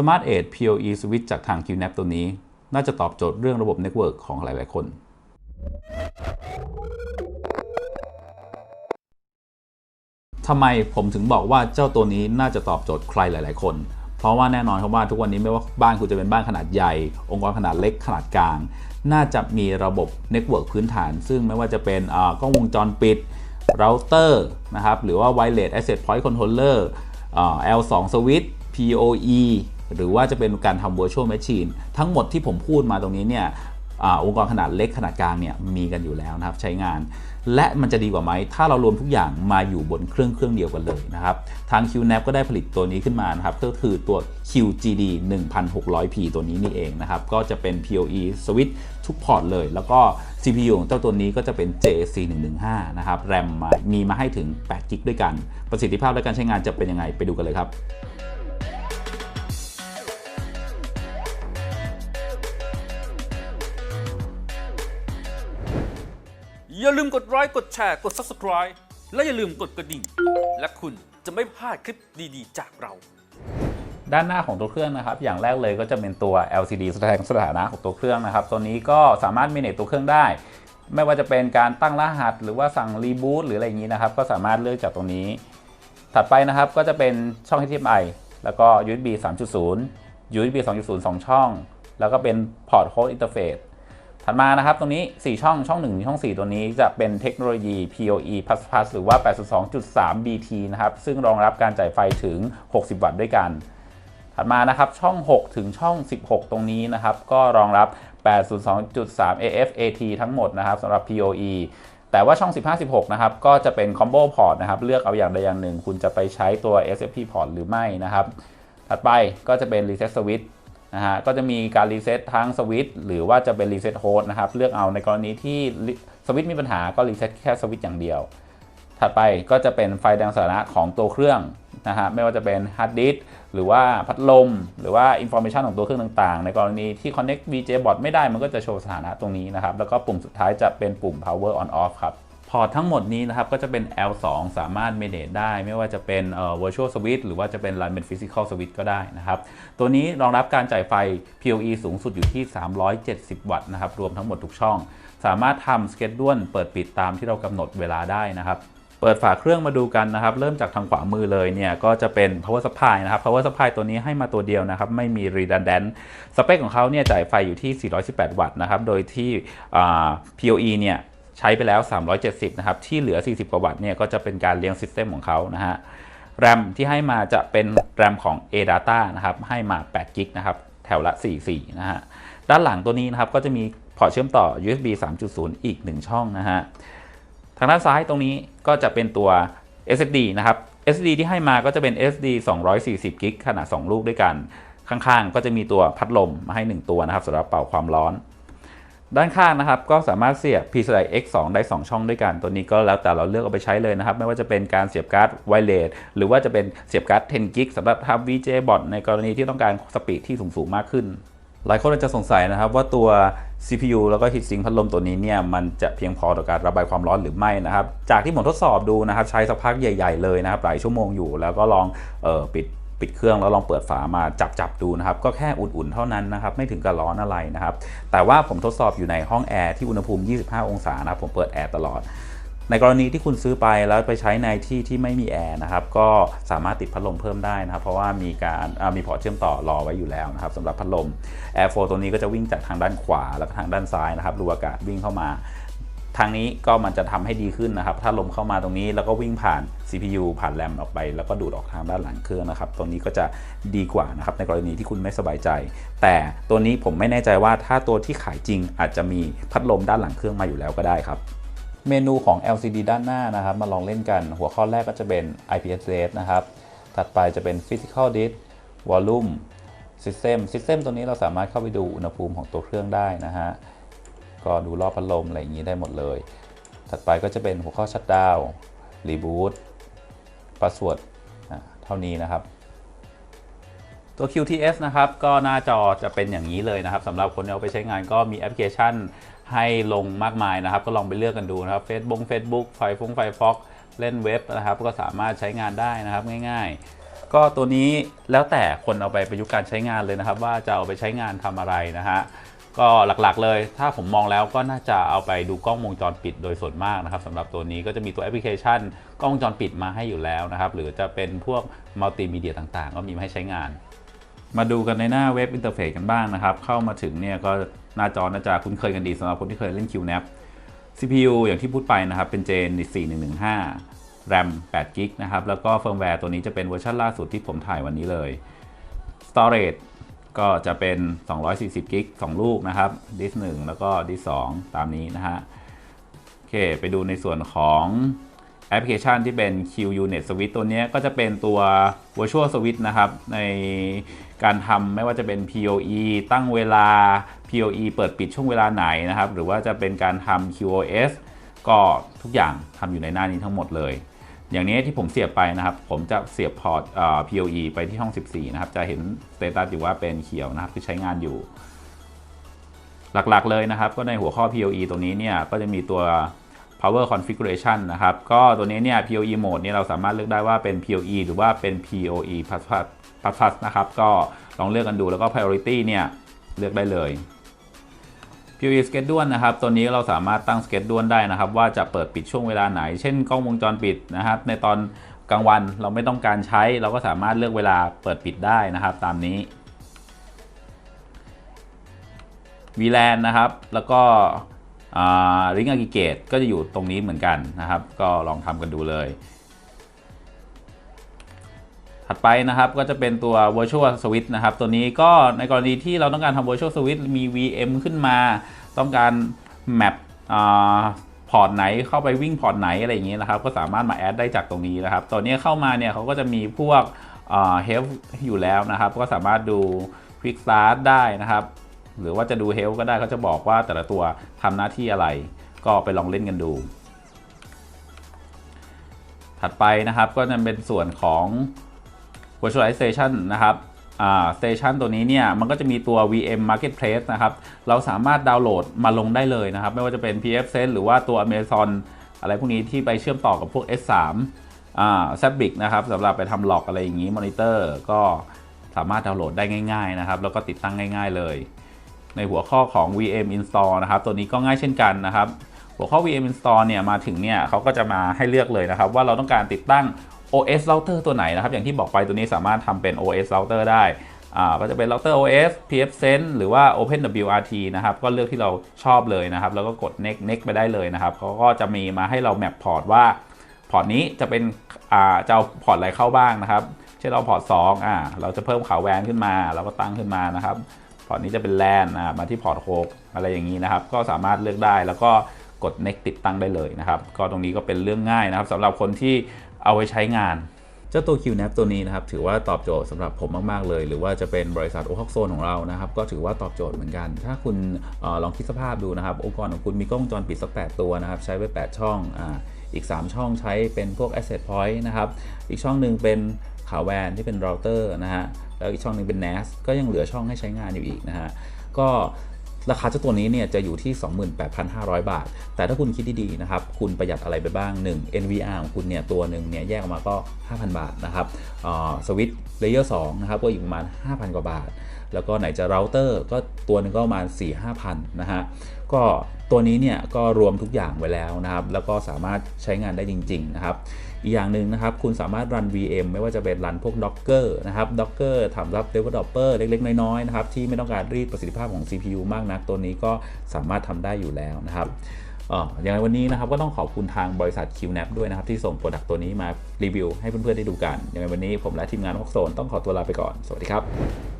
Smart Edge PoE Switch จากทาง QNAP ตัวนี้ น่าจะตอบโจทย์เรื่องระบบเน็ตเวิร์กของหลาย ๆ คน ทำไมผมถึงบอกว่าเจ้าตัวนี้น่าจะตอบโจทย์ใครหลาย ๆ คน เพราะว่าแน่นอนครับว่าทุกวันนี้ไม่ว่าบ้านคุณจะเป็นบ้านขนาดใหญ่ องค์กรขนาดเล็กขนาดกลาง น่าจะมีระบบเน็ตเวิร์กพื้นฐาน ซึ่งไม่ว่าจะเป็นอ่ากล้องวงจรปิดเราเตอร์นะครับ หรือว่า Wireless Access Point Controller อ่า L2 Switch PoE หรือว่าจะเป็นการทำ Virtual Machine ทั้งหมดที่ผมพูดมาตรงนี้เนี่ยอองค์กรขนาดเล็กขนาดกลางเนี่ยมีกันอยู่แล้วนะครับใช้งาน และมันจะดีกว่าไหม ถ้าเรารวมทุกอย่างมาอยู่บนเครื่องเครื่องเดียวกันเลยนะครับ ทาง QNAP ก็ได้ผลิตตัวนี้ขึ้นมานะครับก็คือตัว QGD 1600P ตัวนี้นี่เองนะครับ ก็จะเป็น PoE Switch ทุกพอร์ตเลย แล้วก็ CPU ของเจ้าตัวนี้ก็จะเป็น JC 115นะครับแรมมามีมาให้ถึง8 g b ด้วยกัน ประสิทธิภาพและการใช้งานจะเป็นยังไงไปดูกันเลยครับ อย่าลืมกดไลค์กดแชร์กด Subscribe และอย่าลืมกดกระดิ่ง และคุณจะไม่พลาดคลิปดีๆ จากเรา ด้านหน้าของตัวเครื่องนะครับ อย่างแรกเลยก็จะเป็นตัว LCD แสดงสถานะของตัวเครื่องนะครับ ตัวนี้ก็สามารถ manage ตัวเครื่องได้ ไม่ว่าจะเป็นการตั้งรหัส หรือว่าสั่งรีบูตหรืออะไรอย่างนี้นะครับ ก็สามารถเลือกจากตรงนี้ ถัดไปนะครับก็จะเป็นช่อง HDMI แล้วก็ USB 3.0 USB 2.0 2 ช่อง แล้วก็เป็นพอร์ตโค้ดอินเทอร์เฟซ ถัดมานะครับตรงนี้ 4 ช่องช่อง 1 ช่อง 4 ตัวนี้จะเป็นเทคโนโลยี PoE++ หรือว่า 82.3 BT นะครับ ซึ่งรองรับการจ่ายไฟถึง 60 วัตต์ด้วยกัน ถัดมานะครับช่อง 6 ถึงช่อง 16 ตรงนี้นะครับ ก็รองรับ 802.3 AF AT ทั้งหมดนะครับสำหรับ PoE แต่ว่าช่อง 15 16 นะครับ ก็จะเป็น Combo Port นะครับ เลือกเอาอย่างใดอย่างหนึ่ง คุณจะไปใช้ตัว SFP Port หรือไม่นะครับ ถัดไปก็จะเป็น Reset Switch นะฮะก็จะมีการรีเซ็ตทั้งสวิตช์หรือว่าจะเป็นรีเซ็ตโฮสต์นะครับเลือกเอาในกรณีที่สวิตช์มีปัญหาก็รีเซ็ตแค่สวิตช์อย่างเดียว ถัดไปก็จะเป็นไฟแดงสถานะของตัวเครื่องนะฮะไม่ว่าจะเป็นฮาร์ดดิสก์หรือว่าพัดลม หรือว่าอินโฟ a t ชันของตัวเครื่องต่างๆ ในกรณีที่ Connect VJ Bot ไม่ได้มันก็จะโชว์สถานะตรงนี้นะครับ แล้วก็ปุ่มสุดท้ายจะเป็นปุ่ม Power On Off ครับ พอร์ตทั้งหมดนี้นะครับ ก็จะเป็น L2 สามารถ manage ได้ ไม่ว่าจะเป็น virtual switch หรือว่าจะเป็น run เป็น physical switch ก็ได้นะครับ ตัวนี้รองรับการจ่ายไฟ PoE สูงสุดอยู่ที่ 370 วัตต์นะครับ รวมทั้งหมดทุกช่อง สามารถทำสเกจด้วนเปิดปิดตามที่เรากำหนดเวลาได้นะครับเปิดฝาเครื่องมาดูกันนะครับ เริ่มจากทางขวามือเลยเนี่ย ก็จะเป็น power supply นะครับ power supply ตัวนี้ให้มาตัวเดียวนะครับ ไม่มี redundant สเปคของเขาเนี่ยจ่ายไฟอยู่ที่ 418 วัตต์นะครับ โดยที่ PoE เนี่ย ใช้ไปแล้ว 370 นะครับ ที่เหลือ 40 กว่าวัตต์เนี่ยก็จะเป็นการเลี้ยงซิสเต็มของเขานะฮะแรมที่ให้มาจะเป็นแรมของ ADATA นะครับ ให้มา8กิกนะครับ แถวละ 44 นะฮะ ด้านหลังตัวนี้นะครับ ก็จะมีพอร์ตเชื่อมต่อ USB 3.0 อีก 1 ช่องนะฮะ ทางด้านซ้ายตรงนี้ก็จะเป็นตัว SSD นะครับ SSD ที่ให้มาก็จะเป็น SSD 240กิกขนาด 2 ลูกด้วยกัน ข้างๆ ก็จะมีตัวพัดลมมาให้ 1 ตัวนะครับสำหรับเป่าความร้อน ด้านข้างนะครับก็สามารถเสียบ PCI X2 ได้ 2 ช่องด้วยกัน ตัวนี้ก็แล้วแต่เราเลือกเอาไปใช้เลยนะครับ ไม่ว่าจะเป็นการเสียบการ์ดไวเลสหรือว่าจะเป็นเสียบการ์ด 10 กิกสำหรับทำ VJ bot ในกรณีที่ต้องการสปีดที่สูงๆมากขึ้น หลายคนอาจจะสงสัยนะครับว่าตัว CPU แล้วก็ heatsink พัดลมตัวนี้เนี่ยมันจะเพียงพอต่อการระบายความร้อนหรือไม่นะครับ จากที่ผมทดสอบดูนะครับใช้สักพักใหญ่ ๆเลยนะครับหลายชั่วโมงอยู่แล้วก็ลองออปิด ปิดเครื่องแล้วลองเปิดฝามาจับจับดูนะครับ ก็แค่อุ่นๆเท่านั้นนะครับ ไม่ถึงกับร้อนอะไรนะครับ แต่ว่าผมทดสอบอยู่ในห้องแอร์ที่อุณหภูมิ 25 องศานะครับผมเปิดแอร์ตลอดในกรณีที่คุณซื้อไปแล้วไปใช้ในที่ที่ไม่มีแอร์นะครับก็สามารถติดพัดลมเพิ่มได้นะครับ เพราะว่ามีการมีพอร์ตเชื่อมต่อรอไว้อยู่แล้วนะครับสำหรับพัดลม Air 4ตัวนี้ก็จะวิ่งจากทางด้านขวาแล้วก็ทางด้านซ้ายนะครับรูอากาศวิ่งเข้ามา ทางนี้ก็มันจะทำให้ดีขึ้นนะครับ ถ้าลมเข้ามาตรงนี้แล้วก็วิ่งผ่าน CPU ผ่านแรมออกไป แล้วก็ดูดออกทางด้านหลังเครื่องนะครับ ตรงนี้ก็จะดีกว่านะครับในกรณีที่คุณไม่สบายใจ แต่ตัวนี้ผมไม่แน่ใจว่าถ้าตัวที่ขายจริงอาจจะมีพัดลมด้านหลังเครื่องมาอยู่แล้วก็ได้ครับเมนูของ LCD ด้านหน้านะครับ มาลองเล่นกันหัวข้อแรกก็จะเป็น IPS LED นะครับ ถัดไปจะเป็น Physical Disk Volume System System ตัวนี้เราสามารถเข้าไปดูอุณหภูมิของตัวเครื่องได้นะฮะ ก็ดูรอบพัดลมอะไรอย่างนี้ได้หมดเลย ถัดไปก็จะเป็นหัวข้อชัดดาวรีบูตพาสเวิร์ดเท่านี้นะครับ ตัว QTS นะครับ ก็หน้าจอจะเป็นอย่างนี้เลยนะครับสำหรับคนเอาไปใช้งานก็มีแอปพลิเคชันให้ลงมากมายนะครับ ก็ลองไปเลือกกันดูนะครับ Facebook Facebook ไฟฟงไฟฟอกเล่นเว็บนะครับ ก็สามารถใช้งานได้นะครับง่ายๆ ก็ตัวนี้แล้วแต่คนเอาไปประยุกต์การใช้งานเลยนะครับ ว่าจะเอาไปใช้งานทำอะไรนะฮะ ก็หลักๆเลย ถ้าผมมองแล้วก็น่าจะเอาไปดูกล้องวงจรปิดโดยส่วนมากนะครับสำหรับตัวนี้ก็จะมีตัวแอปพลิเคชัน กล้องวงจรปิดมาให้อยู่แล้วนะครับ หรือจะเป็นพวกมัลติมีเดียต่างๆ ก็มีมาให้ใช้งาน มาดูกันในหน้าเว็บอินเทอร์เฟซกันบ้างนะครับ เข้ามาถึงเนี่ยก็หน้าจอน่าจะคุ้นเคยกันดีสำหรับคนที่เคยเล่น QNAP CPU อย่างที่พูดไปนะครับเป็น Gen 4115 RAM 8 g b นะครับแล้วก็เฟิร์มแวร์ตัวนี้จะเป็นเวอร์ชันล่าสุดที่ผมถ่ายวันนี้เลย Storage ก็จะเป็น 240 g b 2ลูกนะครับดิส1แล้วก็ดิส2ตามนี้นะฮะโอเค ไปดูในส่วนของแอปพลิเคชันที่เป็น Q Unit Switch ตัวนี้ก็จะเป็นตัว Virtual Switch นะครับ ในการทำไม่ว่าจะเป็น PoE ตั้งเวลา PoE เปิดปิดช่วงเวลาไหนนะครับ หรือว่าจะเป็นการทำ QoS ก็ทุกอย่างทำอยู่ในหน้านี้ทั้งหมดเลย อย่างนี้ที่ผมเสียบไปนะครับ ผมจะเสียบพอร์ต PoE ไปที่ห้อง 14 นะครับ จะเห็นสเตตัสอยู่ว่าเป็นเขียวนะครับ คือใช้งานอยู่ หลักๆเลยนะครับ ก็ในหัวข้อ PoE ตรงนี้เนี่ย ก็จะมีตัว power configuration นะครับ ก็ตัวนี้เนี่ย PoE mode เนี่ยเราสามารถเลือกได้ว่าเป็น PoE หรือว่าเป็น PoE plus plus นะครับ ก็ลองเลือกกันดูแล้วก็ priority เนี่ยเลือกได้เลย PoE schedule นะครับ ตัวนี้เราสามารถตั้ง schedule ได้นะครับ ว่าจะเปิดปิดช่วงเวลาไหน เช่นกล้องวงจรปิดนะครับ ในตอนกลางวันเราไม่ต้องการใช้ เราก็สามารถเลือกเวลาเปิดปิดได้นะครับ ตามนี้ VLAN นะครับ แล้วก็ริงอากิเกตก็จะอยู่ตรงนี้เหมือนกันนะครับ ก็ลองทำกันดูเลย ถัดไปนะครับก็จะเป็นตัว virtual switch นะครับ ตัวนี้ก็ในกรณีที่เราต้องการทำ virtual switch มี VM ขึ้นมา ต้องการ map พอร์ตไหนเข้าไปวิ่งพอร์ตไหนอะไรอย่างเงี้ยนะครับ ก็สามารถมาแอดได้จากตรงนี้นะครับ ตัวนี้เข้ามาเนี่ยเขาก็จะมีพวก help อยู่แล้วนะครับ ก็สามารถดู quick start ได้นะครับ หรือว่าจะดู help ก็ได้เขาจะบอกว่าแต่ละตัวทำหน้าที่อะไร ก็ไปลองเล่นกันดู ถัดไปนะครับก็จะเป็นส่วนของ virtualization นะครับอ่า station ตัวนี้เนี่ยมันก็จะมีตัว VM marketplace นะครับ เราสามารถดาวน์โหลดมาลงได้เลยนะครับ ไม่ว่าจะเป็น PFSense หรือว่าตัว Amazon อะไรพวกนี้ที่ไปเชื่อมต่อกับพวก S3 อ่า z b i c นะครับสำหรับไปทำหลอกอะไรอย่างนี้มอนิเตอร์ก็สามารถดาวน์โหลดได้ง่ายๆนะครับ แล้วก็ติดตั้งง่ายๆเลย ในหัวข้อของ VM install นะครับ ตัวนี้ก็ง่ายเช่นกันนะครับ หัวข้อ VM install เนี่ยมาถึงเนี่ยเขาก็จะมาให้เลือกเลยนะครับ ว่าเราต้องการติดตั้ง OS router ตัวไหนนะครับ อย่างที่บอกไปตัวนี้สามารถทำเป็น OS router ได้อ่าก็จะเป็นเ router OS pfSense หรือว่า OpenWRT นะครับ ก็เลือกที่เราชอบเลยนะครับ แล้วก็กด next next ไปได้เลยนะครับเขาก็จะมีมาให้เราแมปพอร์ตว่า พอร์ตนี้จะเป็นอ่าจะเอาพอร์ตอะไรเข้าบ้างนะครับ เช่นเราพอร์ต2อ่าเราจะเพิ่มขาวแวนขึ้นมา เราก็ตั้งขึ้นมานะครับ พอร์ตนี้จะเป็นแลนอ่ามาที่พอร์ต6อะไรอย่างนี้นะครับ ก็สามารถเลือกได้แล้วก็กด next ติดตั้งได้เลยนะครับ ก็ตรงนี้ก็เป็นเรื่องง่ายนะครับสำหรับคนที่ เอาไว้ใช้งาน เจ้าตัว QNAP ตัวนี้นะครับ ถือว่าตอบโจทย์สำหรับผมมาก ๆ เลย หรือว่าจะเป็นบริษัทโอฮอกโซนของเรานะครับ ก็ถือว่าตอบโจทย์เหมือนกัน ถ้าคุณออลองคิดสภาพดูนะครับ องค์กรของคุณมีกล้องจรปิดสัก 8 ตัวนะครับ ใช้ไว้ 8 ช่องออีก 3 ช่องใช้เป็นพวก asset point นะครับ อีกช่องหนึ่งเป็นขาแวนที่เป็นเราเตอร์นะฮะแล้วอีกช่องหนึ่งเป็น NAS ก็ยังเหลือช่องให้ใช้งานอยู่อีกนะฮะก็ ราคาเจ้าตัวนี้เนี่ยจะอยู่ที่ 28,500 บาท แต่ถ้าคุณคิดดีๆนะครับ คุณประหยัดอะไรไปบ้าง 1 NVR ของคุณเนี่ยตัวหนึ่งเนี่ยแยกออกมาก็ 5,000 บาทนะครับสวิตช์เลเยอร์2นะครับก็อยู่ประมาณ 5,000 กว่าบาท แล้วก็ไหนจะเราเตอร์ก็ตัวหนึ่งก็ประมาณ 4-5,000 นะฮะก็ตัวนี้เนี่ยก็รวมทุกอย่างไว้แล้วนะครับ แล้วก็สามารถใช้งานได้จริง ๆ นะครับ อีกอย่างหนึ่งนะครับ คุณสามารถรัน VM ไม่ว่าจะเป็นรันพวก Docker นะครับ Docker ทำรับ Developer เล็กๆ น้อยๆนะครับที่ไม่ต้องการรีดประสิทธิภาพของ CPU มากนัก ตัวนี้ก็สามารถทำได้อยู่แล้วนะครับเอ่ออย่างไรวันนี้นะครับก็ต้องขอบคุณทางบริษัท QNAP ด้วยนะครับ ที่ส่งโปรดักต์ตัวนี้มารีวิวให้เพื่อนๆได้ดูกันอย่างไรวันนี้ผมและทีมงานฮอกโซนต้องขอตัวลาไปก่อน สวัสดีครับ